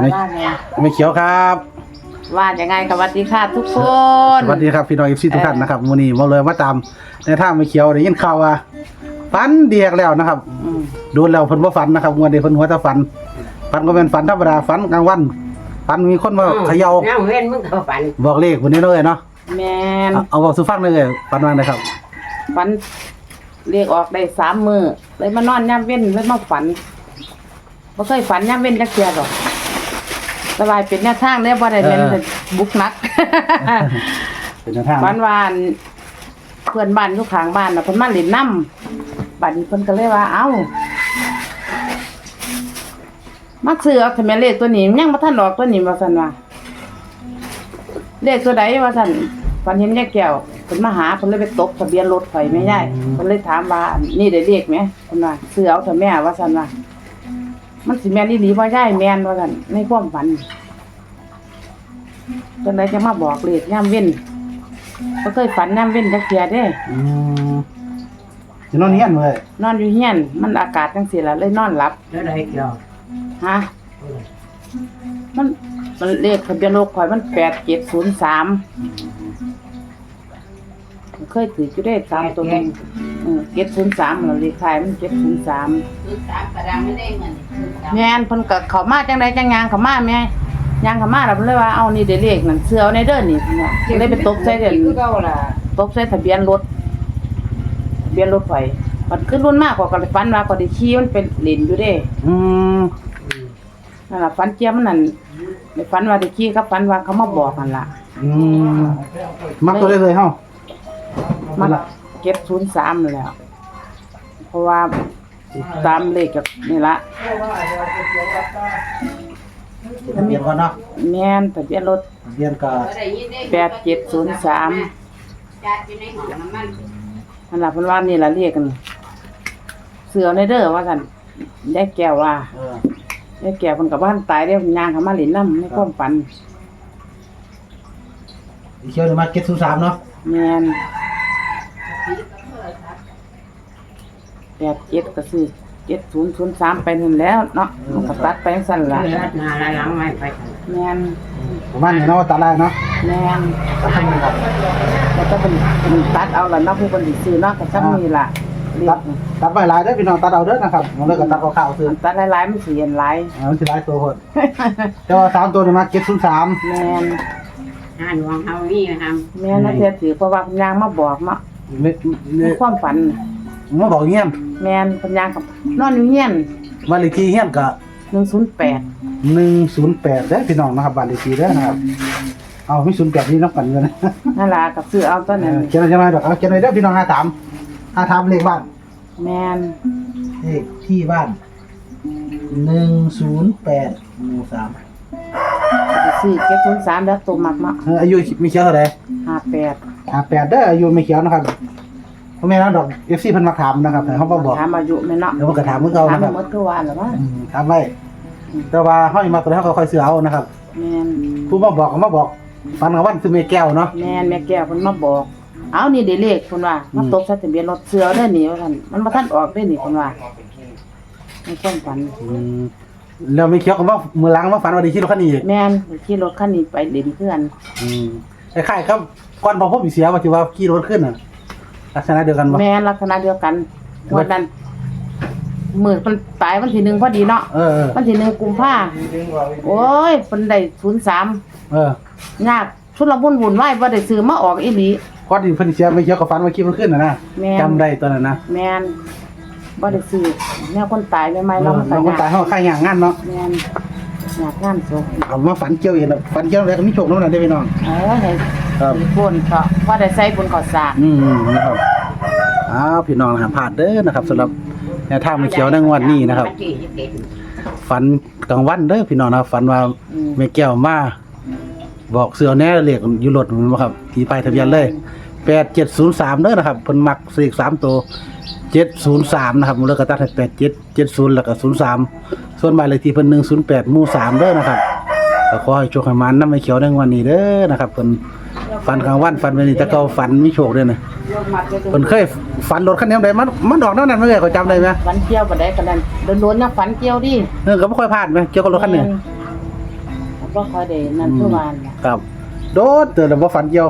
ไม่ว่าไงไม่เขียวครับว่ายังไงกับวัสดีค่ะทุกคนสวัสดีครับพี่น้องเอฟซีทุกท่านนะครับวันนี้มาเลยมาตามในทางไม่เขียวได้ยินข่าวว่าฟันเดียกแล้วนะครับอืมโดนแล้วเพิ่นบ่ฝันนะครับงวดนี้เพิ่นหัวแตะฝันฝันก็เป็นฝันธรรมดาฝันกลางวันฝันมีคนมาเขย่าน้ำเว้นมึงเขาฝันบอกเลขวันนี้เลยเนาะแมนเอาเอาบอกสู่ฟังเลยเลยฝันว่าไงครับฝันเรียกออกได้สามมือเลยมานอนย่ำเว้นเลยมาฝันบ่เคยฝันย่ำเว้นจักเทียดอก สบายเป็นแนวทางเด้บ่ได้เล่นเป็นบุกนัก เป็นแนวทางฝันวาอันเพื่อนบ้านอยู่ข้างบ้านน่ะเพิ่นมาเล่นน้ำบัดนี้เพิ่นก็เลยว่า เอ้ามักซื้อเอาทำไมเลขตัวนี้ยังบ่ทันออกตัวนี้ว่าซั่นว่าเลขตัวใดว่าซั่นฝันเห็นยายแก้วเพิ่นมาหาเพิ่นเลยไปตบทะเบียนรถไฟแม่ยายเพิ่นเลยถามว่าอันนี่ได้เลขไหมเพิ่นว่าซื้อเอาเถอะแม่ว่าซั่นว่า มันสิแม่นอีหลีบ่ยายแม่นว่าซั่นในความฝันจังไดจะมาบอกเลขยามเว้นบ่เคยฝันยามเว้นจักเที่ยเด้ อืมจะนอนเฮียนเลยนอนอยู่เฮียน มันอากาศจังซี่ล่ะเลยนอนหลับ แล้วได้เกี่ยวฮะ มันมันเลขทะเบียนรถข่อยมันแปดเจ็ดศูนย์สามเคยถืออยู่ได้สามตัวนึงเจ็ดศูนย์สามเราเลขขายมันเจ็ดศูนย์สาม คือสามกระดังไม่ได้เงิน แม่นเพิ่นก็เข้ามาจังไดจังยางเข้ามาแม่ยางเข้ามาแล้วเพิ่นเลยว่าเอานี่ได้เลขนั่นเสื้อเอาในเด้อนี่เพิ่นว่าเลยไปตบใส่เด้อคือเก่าล่ะตบใส่ทะเบียนรถทะเบียนรถไฟมันขึ้นรุ่นมากกว่าก็เลยฝันว่าก็ได้ขี่มันเป็นเลนอยู่เด้อืมนั่นล่ะฝันเจียมมันนั่นในฝันว่าได้ขี้กับฝันว่าเขามาบอกนั่นล่ะ อืมมักตัวได้เลยเฮามาเก็บศูนย์สามนั่นแหล้ว เพราะว่า ตามเลขกับนี่ละทะเบียนก่อนเนาะแม่นทะเบียนรถทะเบียนก็แปดเจ็ดศูนย์สามจัดอยู่ในห้องน้ำมันนั่นล่ะเพิ่นว่านี่ล่ะเรียกกัน เสือในเด้อว่าซั่นได้แก้วว่าเออได้แก้วเพิ่นก็บ่ทันตายเด้ย่างเขามาเล่นน้ำในความฝันอีเขียวนี่มาเก็ตศูนย์สามเนาะแม่นแป ดเจ็ดก็ซื้อเจ็ดศูนย์ศูนย์สามไปนั่นแล้วเนาะมันก็ตัดไปจังซั่นล่ะเหลือหน้าหลังไม่ไปแม่นประมาณนี้เนาะตาลายเนาะแม่นก็ทำนี่ครับแล้วก็เป็นเป็นตัดเอาละเนาะผู้คนสิซื้อเนาะก็จังมีล่ะเรีตัยดกตัดไว้หลายเด้อพี่น้องตัดเอาเด้อนะครับมันเลยก็ตัดข้าวๆซื้อตัดหลายๆมันสิเห็นหลายอ่ามันสิหลายตัวคนแต่ว่าสามตัวนี่มาเก็ตศูนย์สามแม่นห้าหลวงเฮานี่นะครับแม่นนะเทียถือเพราะว่าเพิ่นย่างมาบอกเนาะไม่มีไม่ความฝัน มาบอกเงี้ยแม่นเพิ่นย่างกับนอนอยู่เฮียนบ้านเลขที่เฮียนก็108หนึ่งศูนย์แปดเด้อพี่น้องนะครับบ้านเลขที่เด้อนะครับ เอาไม่ศูนย์แปดนี่นับกันเงินนะนั่นล่ะก็ซื้อเอาตอนเอนั้นอเขียนอะไรจะมาดอกเอาเขียนไว้เด้อพี่น้องห้าสามห้าสามเลขบ้านแม่นเลขที่บ้านหนึ่งศูนย์แปดหมู่สามก็สิซื้อ703แล้วตัวมักเนาะเอออายุไม่เขียวเท่าไหร่58ห้าแปดเด้ออายุไม่เขียวนะครับ พ่อแม่น้องดอกเอฟซีเพิ่นมาถามนะครับแต่เขาบ่บอกถามอายุแม่เนาะเดี๋ยวมันก็ถามเมื่อเก่าถามนะครับหมดคือว่าแล้วว่าอืมถามไว้แต่ว่าเฮานี่มาตัวเขาก็ค่อยซื้อเอานะครับแม่นผู้มาบอกก็มาบอกฟันกับวันคือเมแก้วเนาะแม่นแม่แก้วเพิ่นมาบอก เอานี่ได้เลขเพิ่นว่ามาตบใส่ทะเบียนรถเสือเด้อนี่ว่าซั่นมันบ่ทันออกเด้อนี่เพิ่นว่าในความฝัน อืมแล้วไม่เขียวก็ว่ามือหล้างมาฝันว่าไดีที่รถคันนี้อีกแม่นขี่รถคันนี้ไปเล่นเพื่อนอืมคล้ายๆครับก่อนพอพบอีเสียว่าที่ว่าขี่รถขึ้นน่ะ ลักษณะเดียวกันบ่ แม่นลักษณะเดียวกันวันนั้นมื้อเพิ่นตายวันที่หนึ่งพอดีเนาะเออเออวันที่หนึ่งกุมภาโอ้ยเพิ่นได้03เออยากชุดละมุนวุ่นวายบ่ได้ซื้อมาออกอีหลีก่อนที่เพิ่นสิเสียไม่เขียวก็ฝันว่าขี่รถขึ้นน่ะนะแม่น จำได้ตอนนั้นนะแม่นบ่ได้ซื้อแนวคนตายใหม่ๆเอเราอมาเราคนตายเฮาก็ค่ายงานงานเนาะแม่นอยากงานศพเอามาฝันเกี่ยวเองน่ะฝันเกี่ยวแล้วก็มีโชคนำนั้นได้อพี่น้องเออให้ ครับมีบุญก็พอได้ใส่บุญขอสร้างอืมนะครับอ้าวพี่น้องห้ามพลาดเด้อนะครับสำหรับแนวทางไม่เขียวในงวันนี้นะครับที่สิบเอ็ดฝันกลางวันเด้อพี่น้องนะครับฝันว่าอืมแม่แก้วมาบอกเสือแน่เลขอยู่รถมันบ่ครับที่ป้ายทะเบียนเลย8703เด้อนะครับเพิ่นมักเลข3ตัว703นะครับมูลค่าตัดให้8770แล้วก็03ส่วนบ้านเลขที่เพิ่น108หมู่3เด้อนะครับก็ขอให้โชคให้มันนำไม่เขียวในวันนี้เด้อนะครับเพิ่น ฝันกลางวันฝันวันนี้แต่เก่าฝันมีโชคเด้อนะเพิ่นเคยฝันรถคันนี้ใดมันมันดอกนั้นนั่นบ่ได้ก็จำได้ไหมฝันเกี่ยวบ่ได้กันนั่นโดนๆนะฝันเกี่ยวดิเออก็บ่ค่อยพลาดไหมเกี่ยวกับรถคันนี้แบ่ค่อยได้นั่นคือวานล่ะครับโดดเตือนแล้วบ่ฝันเกี่ยว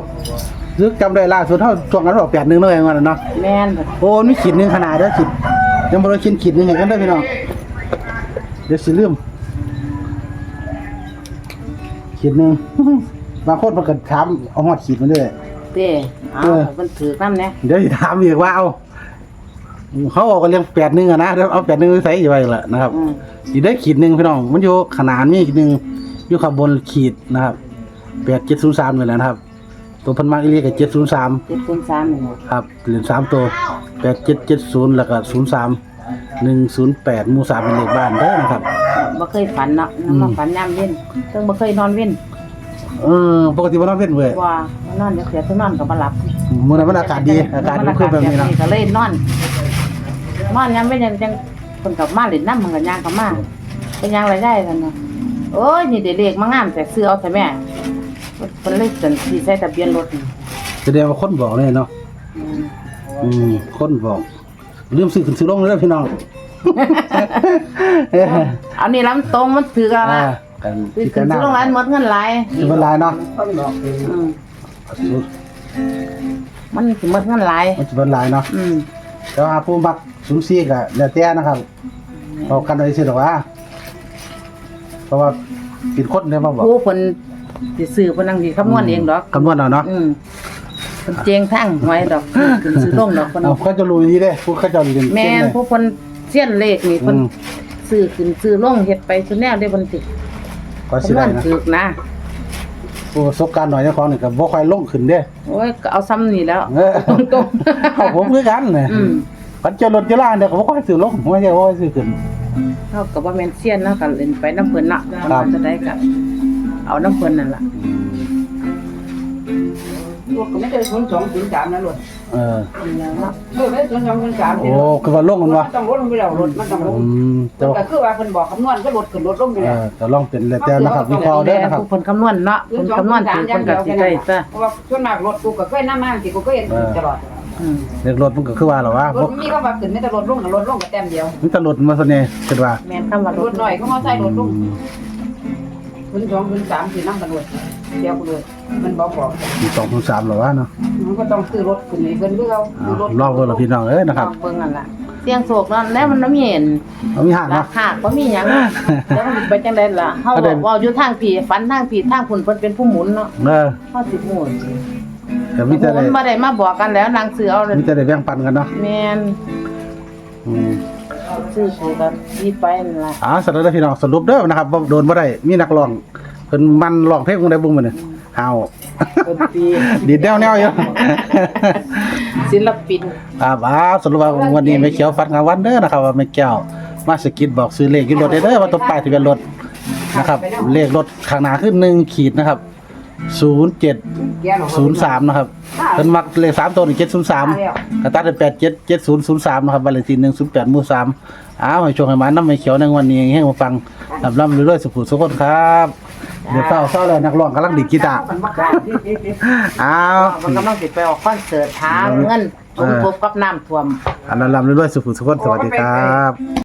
ซึกจำได้ล่าสุดเท่าช่วงนั้นบอกแปดหนึ่งเลยวันนั้นเนาะแม่นเบิดโอ้มีขีดหนึ่งขนาดเด้อขีดยังบ่ได้ขีดขีดหนึ่งให้กันได้อพี่น้องเดี๋ยวสิลืมขีดหนึ่ง บางคนมันก็ถามเอาหอดขีดมันด้วยเด้เอาเออเพิ่นถือนำแน่เดี๋ยวสิถามอีกว่าเอาเขาบอกกันเรื่องแปดหนึ่งอะนะเดี๋ยวเอาแปดหนึ่งใส่อยู่ไว้ละนะครับอืมอีได้ขีดหนึ่งพี่น้อง มันอยู่ขนาดมีขีดหนึ่งอยู่ข้างบนขีดนะครับแปดเจ็ดศูนย์สามเลยนะครับ ตัวพันมากอีเลียกับเจ็ดศูนย์สาม703นี่ครับเหรียญสามตัวแปดเจ็ดเจ็ดศูนย์แล้วก็ศูนย์สามหนึ่งศูนย์แปดมูสามเป็นเลขบ้านเด้อนะครับ บ่เคยฝันเนาะนำมาฝันยามเว้นซึ่งบ่เคยนอนเว้น เออปกติวันนอนเว้นเว้ยว่านอนเดี๋ยวเสียคือนอนก็บ่หลับมื่อนั้นมันอากาศดีอากาศมันคือแบบนี้เนาะก็เลยนอนนอนยามเว้นยังจังเพิ่นก็มาเล่นน้ำมันก็ย่างก็มาเป็นย่างไรได้กันเนาะโอ้ยนี่เด็กเลขมางามแต่ซื้อเอาแต่แม่เพิ่นเลยสันสิใส่ทะเบียนรถนี่แสดงว่าคนบอกเลยเนาะอืมอืมคนบอกลืมซื้อขึ้นซื้อลงเลยเด้อพี่น้องเออเอานี่ลำตรงมันถือกันอ่าละ กันซื้อที่ขึ้กันนหน้าซื้อลงร้านหมดเงินหลายสิเป็นลายเนาะอืมมันสิหมดเงินหลายมันจะเป็นลายเนาะอืมแต่ว่าผู้มักสูงซีก็แล้วแต่นะครับเอากันไว้สิหรอกว่าเพราะว่าปิดคนเนี่ยมาบอกผู้เพิ่นสิซื้อเพิ่นนั่งสิคำนวณเองดอก คำนวณเอาเนาะอืมเพิ่นเจงทั้งไว้ดอกขึ้นซื้อลงดอกเพิ่นเอาเขาจะรู้ดีเด้ผู้เขาจะเรียนแม่นเก่งเลย ผู้เพิ่นเสี้ยนเลขนี่อืเพิ่นมซื้อขึ้นซื้อลงเฮ็ดไปซุแนวได้เพิ่นสิ ก็สิคำนวได้ณนะถูกนะ ผู้ประสบการณ์หน่อยเจ้าของนี่ก็บ่ค่อยลงขึ้นเด้ โอ้ยก็เอาซ้ำนี่แล้วเออ ตรงเอาผมคือกันเนี่ยอืม ปัจจุบันจะล่าเนี่ยก็บ่ค่อยซื้อลงไม่ใช่ว่าซื้อขึ้นเฮาก็บ่แม่นเสี้ยนเนาะก็เล่นไปน้ำเพิ่นเนาะครับ มันจะได้ก็เอาน้ำเพิ่นนั่นล่ะลูกก็ไม่ได้ศูนย์สองศูนย์สามนะลูกเออเนาะเออไม่ได้ศูนย์สองศูนย์สามโอ้คือว่าลงมันวะต้องลดลงไปแล้วรถมันต้องลงอืมแต่ก็ว่าคือว่าเพิ่นบอกคำนวณก็ลดขึ้นลดลงไปเอแล้วอแต่ลองเป็นแล้วแต่นะครับวิเคราะห์เด้อนะครับ ผู้เพิ่นคำนวณเนาะเพิ่นคำนวณถูกเพิ่นก็สิได้ซะเพราะว่าส่วนมากรถกูก็เคยนำมาสิกูก็เห็นตลอดอืมเลขรถมันก็คือว่าหรอวะรถมีก็ว่าขึ้นไม่แต่รถลงรถลงก็แต้มเดียวมันตลดมาซะเนี่ยคิดว่า แม่นคำว่ารรถถหน่อยก็มาใส่รถลงศูนย์สองศูนย์สามสี่น้ำกันด้วยเดียวกันเลย มันบอกบอกมีสองคูณสามหรอวะเนาะมันก็ต้องซื้อรถขึ้นให้เพิ่นเพื่อเอาอ่าซื้อรถลองเบิ่งล่ะพี่น้องเอ้ยนะครับลองเบิ่งนั่นล่ะเสียงโศกเนาะแล้วมันบ่มีเห็นเอามีหักราเนาะคาบ่มีหยังแล้วมันไปจังได๋ล่ะเฮาก็บได้อกว่าอยู่ทางพี่ฝันทางพี่ทางพุ่นเพิ่นเป็นผู้หมุนเนาะเออเฮาสิหมุนแต่มีแต่หมุได้นบ่ได้มาบอกกันแล้วนางซื้อเอาเลยมีแต่ได้แบ่งปันกันเนาะแม่นอืมซื้อถูกก็ดีไปนั่นล่ะอ่าสรุปแล้วพี่น้องสรุปเด้อนะครับว่าโดนบ่ได้มีนักร้องเพิ่นมันร้องเพลงวงใดวงหนึง เฮาดนตรีดีดแนวๆอยู่ ศิลปินครับอ้าวสรุปว่าวันนี้ไม่เขียวฟัดงาวันเด้อนะครับว่าไม่แก้วมาสะกิดบอกซื้อเลขอยืนรถได้เด้อว่าตัวป้ายทะเบียนรถนะครับ เลขรถข้างหน้าคือ1ขีดนะครับ07แกหรอก03นะครับเพิ่นมักเลข3ตัวนี่703กระตัดเป็น87 7003นะครับบัตรเลขที่108หมู่3อ้าวให้โชคให้มานำไม่เขียวในวันนี้ให้มาฟังลำลำเรื่อยๆสุขสุขคนครับ เดี๋ยวเศร้าเศร้าแล้วนักร้องกำลังดีดกีตาร์มันบ่กล้าอ้าวมันกำลังสิไปออกคอนเสิร์ตหาเงินสมทบกับน้ำท่วมอันนั้นลำเรื่อยๆสุขสุขคนสวัสดีครับ